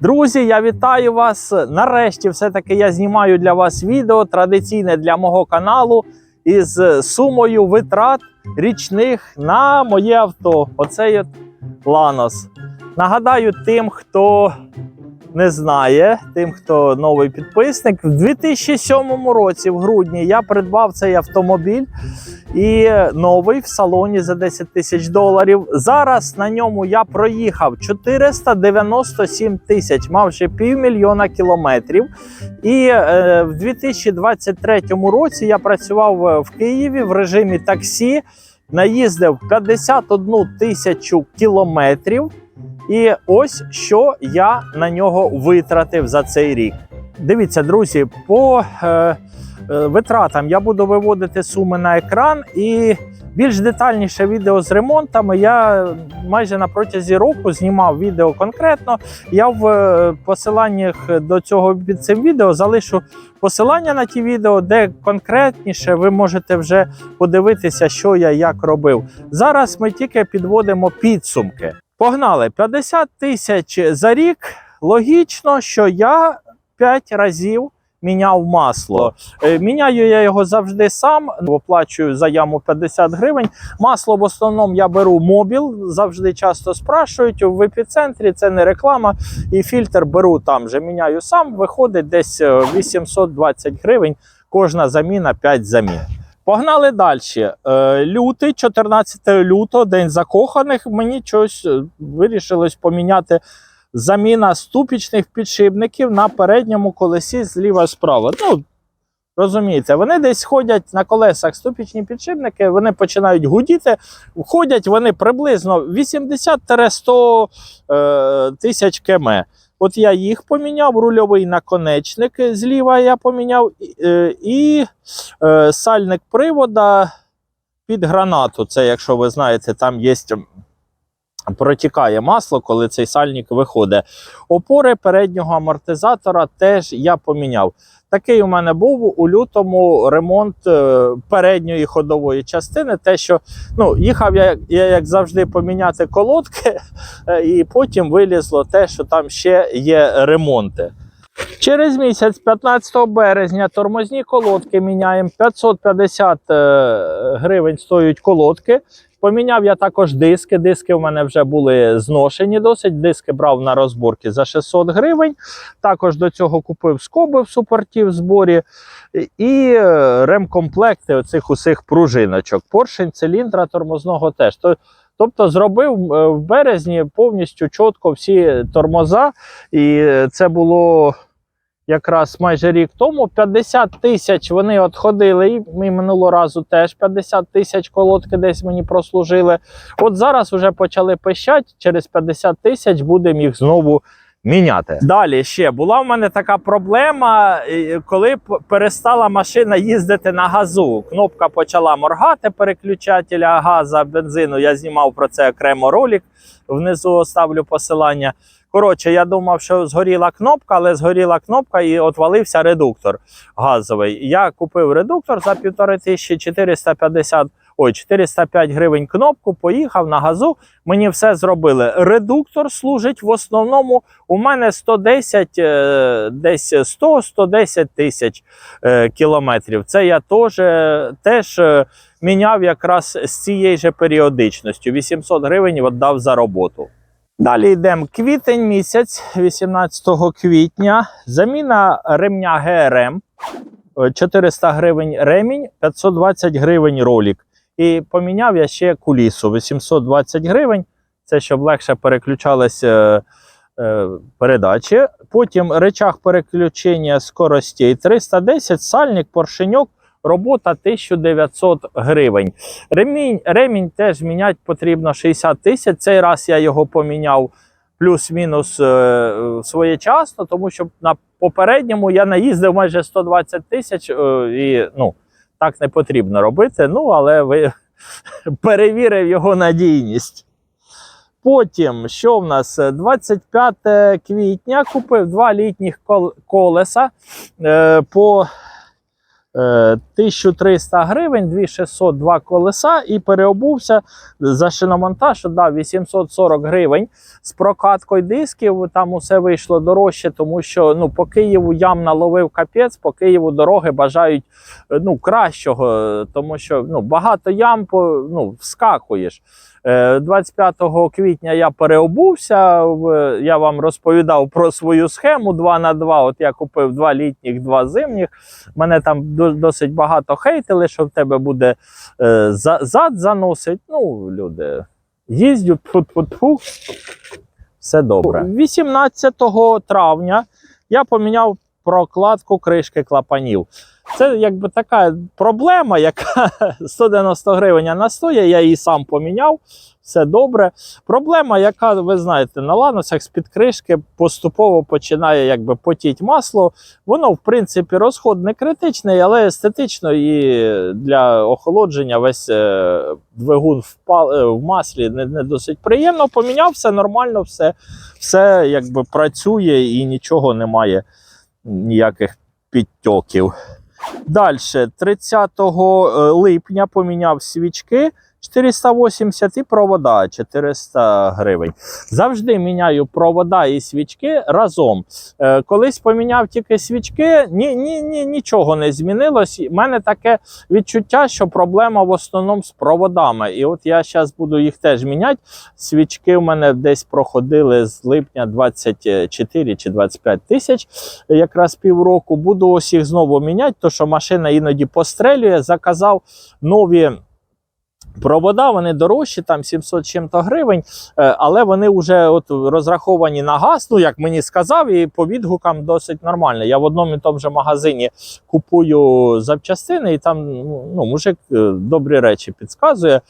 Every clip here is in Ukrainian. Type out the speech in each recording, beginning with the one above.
Друзі, я вітаю вас. Нарешті, все-таки я знімаю для вас відео традиційне для мого каналу із сумою витрат річних на моє авто. Оцей от Ланос. Нагадаю тим, хто не знає, тим, хто новий підписник, в 2007 році, в грудні, я придбав цей автомобіль і новий в салоні за 10 тисяч доларів. Зараз на ньому я проїхав 497 тисяч, мав ще півмільйона кілометрів. І е, в 2023 році я працював е, в Києві в режимі таксі, наїздив 51 тисячу кілометрів. І ось що я на нього витратив за цей рік. Дивіться, друзі, по е, е, витратам я буду виводити суми на екран і більш детальніше відео з ремонтами. Я майже на протязі року знімав відео конкретно. Я в е, посиланнях до цього під цим відео залишу посилання на ті відео, де конкретніше ви можете вже подивитися, що я як робив. Зараз ми тільки підводимо підсумки. Погнали 50 тисяч за рік. Логічно, що я 5 разів міняв масло. Е, Міняю я його завжди сам, оплачую за яму 50 гривень. Масло в основному я беру мобіл, завжди часто спрашують в епіцентрі, це не реклама. І фільтр беру там же. Міняю сам, виходить десь е, 820 гривень. Кожна заміна 5 замін. Погнали далі. Е, Лютий, 14 лютого, день закоханих. Мені щось е, вирішилось поміняти заміна ступічних підшипників на передньому колесі зліва справа. Ну, розумієте, вони десь ходять на колесах ступічні підшипники, вони починають гудіти. Ходять вони приблизно 80-100 е, тисяч км. От я їх поміняв, рульовий наконечник зліва я поміняв, і, е, е, сальник привода під гранату. Це, якщо ви знаєте, там є. Протікає масло, коли цей сальник виходить. Опори переднього амортизатора теж я поміняв. Такий у мене був у лютому ремонт е, передньої ходової частини. Те, що ну, їхав я, я як завжди поміняти колодки, е, і потім вилізло те, що там ще є ремонти. Через місяць, 15 березня, тормозні колодки міняємо 550 е, гривень стоять колодки. Поміняв я також диски. Диски в мене вже були зношені досить. Диски брав на розборки за 600 гривень. Також до цього купив скоби в суперті в зборі і е, ремкомплекти оцих усіх пружиночок. Поршень циліндра тормозного теж. Тобто зробив е, в березні повністю чітко всі тормоза, і е, це було якраз майже рік тому. 50 тисяч вони отходили. І ми минулого разу теж 50 тисяч колодки десь мені прослужили. От зараз вже почали пищати, через 50 тисяч будемо їх знову. Міняти далі ще була в мене така проблема, коли перестала машина їздити на газу. Кнопка почала моргати переключателя газа, бензину. Я знімав про це окремо ролик. Внизу оставлю посилання. Коротше, я думав, що згоріла кнопка, але згоріла кнопка і отвалився редуктор газовий. Я купив редуктор за 1450, ой, 405 гривень кнопку, поїхав на газу. Мені все зробили. Редуктор служить в основному. У мене 110, е, десь 100-110 тисяч е, кілометрів. Це я теж, теж е, міняв якраз з цією же періодичністю. 800 гривень віддав за роботу. Далі йдемо квітень місяць, 18 квітня. Заміна ремня ГРМ. Е, 400 гривень ремінь, 520 гривень ролик. І поміняв я ще кулісу 820 гривень. Це щоб легше переключалися е, передачі. Потім речах переключення скоростей 310, сальник, поршеньок, робота 1900 гривень. Ремінь, ремінь теж міняти потрібно 60 тисяч. Цей раз я його поміняв плюс-мінус е, своєчасно, тому що на попередньому я наїздив майже 120 тисяч, е, і ну, так не потрібно робити. Ну, але ви перевірив його надійність. Потім, що в нас? 25 квітня купив два літніх колеса е, по 1300 гривень, 2600 два колеса і переобувся за шиномонтаж, дав 840 гривень з прокаткою дисків. Там усе вийшло дорожче, тому що ну, по Києву ям наловив капець, по Києву дороги бажають е, ну, кращого, е, тому що ну, багато ям ну, вскакуєш. Е, 25 квітня я переобувся. Я вам розповідав про свою схему 2 на 2 От я купив два літніх, два зимніх. Мене там досить багато хейтили, що в тебе буде е, зад заносить. Ну, люди їздять. Все добре. 18 травня я поміняв прокладку кришки клапанів. Це якби така проблема, яка 190 гривень вона стоїть, я її сам поміняв, все добре. Проблема, яка, ви знаєте, на ланосах з-під кришки поступово починає якби потіть масло. Воно, в принципі, розход не критичний, але естетично і для охолодження весь е, двигун е, в маслі не, не досить приємно. Поміняв все нормально, все, все якби працює і нічого немає, ніяких підтьоків. Далі, 30 е, липня поміняв свічки 480 і провода 400 гривень. Завжди міняю провода і свічки разом. Е, колись поміняв тільки свічки, ні, ні, ні, нічого не змінилось. У мене таке відчуття, що проблема в основному з проводами. І от я зараз буду їх теж міняти. Свічки в мене десь проходили з липня 24 чи 25 тисяч, якраз півроку. Буду ось їх знову міняти, тому що машина іноді пострелює. Заказав нові. Провода вони дорожчі, там 700 чим-то гривень, е, але вони вже от розраховані на газ. Ну як мені сказав, і по відгукам досить нормально. Я в одному і тому же магазині купую запчастини, і там ну, мужик е, добрі речі підказує.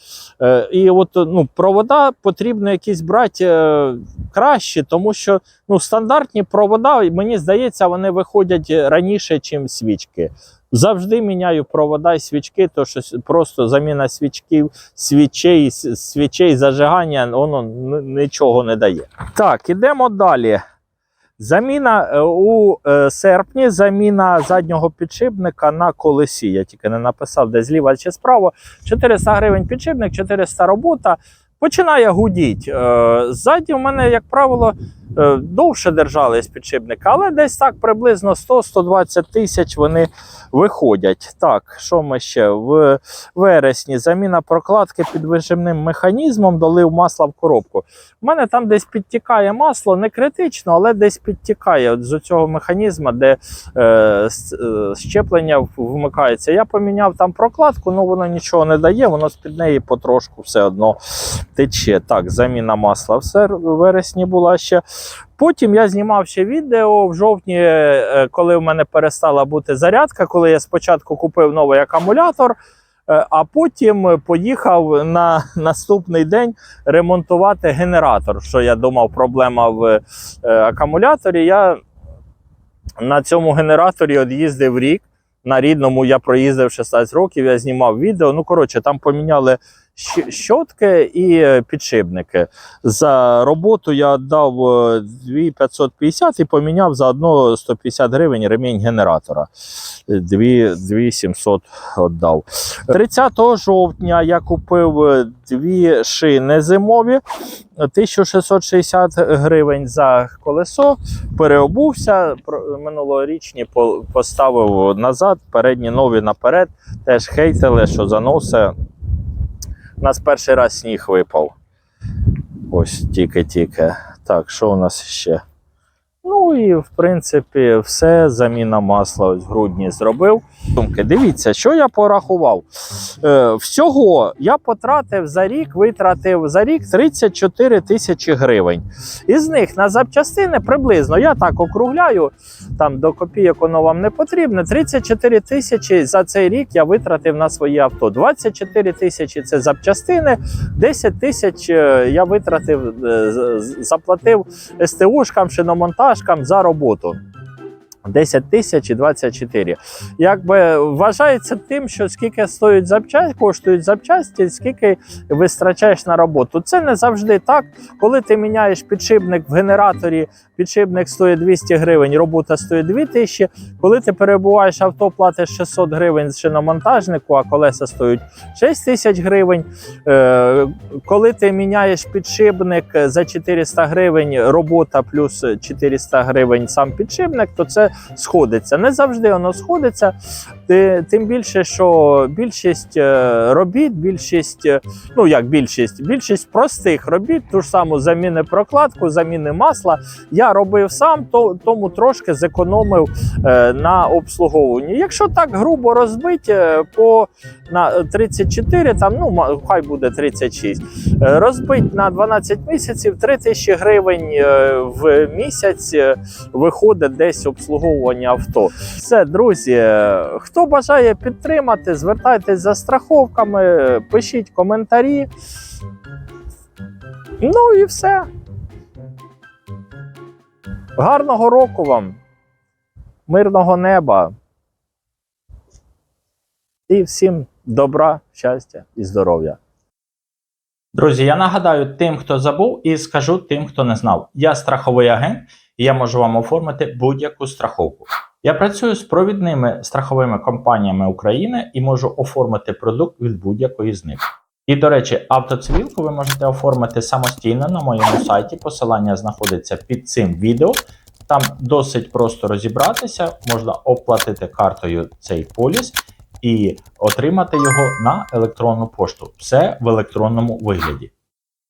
Е, І от ну, провода потрібно якісь брати е, кращі, тому що ну, стандартні провода, мені здається, вони виходять раніше, ніж свічки. Завжди міняю провода і свічки, то що просто заміна свічків, свічей, свічей зажигання, воно нічого не дає. Так, ідемо далі. Заміна е, у е, серпні, заміна заднього підшипника на колесі. Я тільки не написав, де зліва чи справа. 400 гривень підшипник, 400 робота. Починає гудіть. Е, Ззаді в мене, як правило, е, довше держались підшипники, але десь так приблизно 100-120 тисяч вони виходять. Так, що ми ще? В вересні заміна прокладки під вижимним механізмом, долив масла в коробку. У мене там десь підтікає масло, не критично, але десь підтікає от з цього механізму, де е, е, щеплення вмикається. Я поміняв там прокладку, але воно нічого не дає, воно з-під неї потрошку все одно тече. Так, заміна масла в вересні була ще. Потім я знімав ще відео в жовтні, е, коли в мене перестала бути зарядка, коли я спочатку купив новий акумулятор, е, а потім поїхав на наступний день ремонтувати генератор. Що я думав, проблема в е, акумуляторі. Я на цьому генераторі от їздив рік. На рідному я проїздив 16 років, я знімав відео. Ну, коротше, там поміняли щотки і е, підшипники. За роботу я дав 2550 і поміняв заодно 150 гривень ремінь генератора. 2700 віддав. 30 жовтня я купив е, дві шини зимові, 1660 гривень за колесо. Переобувся минулорічні по- поставив назад, передні нові наперед. Теж хейтили, що заноси. У нас перший раз сніг випав. Ось тільки-тільки. Так, що у нас ще? Ну і в принципі все. Заміна масла ось в грудні зробив. Думки, Дивіться, що я порахував. Е, всього я потратив за рік, витратив за рік 34 тисячі гривень. Із них на запчастини приблизно, я так округляю, там до копійок воно вам не потрібно. 34 тисячі за цей рік я витратив на своє авто. 24 тисячі це запчастини, 10 тисяч е, я витратив, е, заплатив СТУшкам, шиномонтажкам за роботу. 10 тисяч і 24. Якби вважається тим, що скільки стоять запчасті, коштують запчасті, скільки витрачаєш на роботу. Це не завжди так. Коли ти міняєш підшипник в генераторі, підшипник стоїть 200 гривень, робота стоїть 2000. Коли ти перебуваєш авто, платиш 600 гривень з шиномонтажнику, а колеса стоять 6 тисяч гривень. Е, коли ти міняєш підшипник за 400 гривень, робота плюс 400 гривень сам підшипник, то це сходиться. Не завжди воно сходиться. Ти- Тим більше, що більшість е, робіт, більшість, е, ну як більшість, більшість простих робіт, ту ж саму заміни прокладку, заміни масла, я робив сам, то тому трошки зекономив е, на обслуговуванні. Якщо так грубо розбити по на 34, там ну хай буде 36, е, розбить на 12 місяців 3 тисячі гривень в місяць виходить десь обслуговування авто. Все, друзі, е, хто бажає підтримати, звертайтесь за страховками, пишіть коментарі. Ну і все. Гарного року вам, мирного неба. І всім добра, щастя і здоров'я. Друзі, я нагадаю тим, хто забув, і скажу тим, хто не знав. Я страховий агент, і я можу вам оформити будь-яку страховку. Я працюю з провідними страховими компаніями України і можу оформити продукт від будь-якої з них. І, до речі, автоцивілку ви можете оформити самостійно на моєму сайті. Посилання знаходиться під цим відео. Там досить просто розібратися, можна оплатити картою цей поліс і отримати його на електронну пошту. Все в електронному вигляді.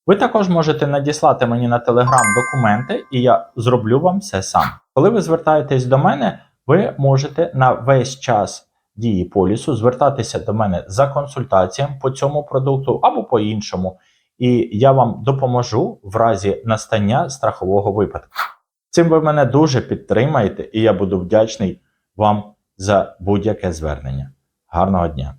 Ви також можете надіслати мені на Telegram документи, і я зроблю вам все сам. Коли ви звертаєтесь до мене, ви можете на весь час дії полісу звертатися до мене за консультацією по цьому продукту або по іншому, і я вам допоможу в разі настання страхового випадку. Цим ви мене дуже підтримаєте, і я буду вдячний вам за будь-яке звернення. Гарного дня!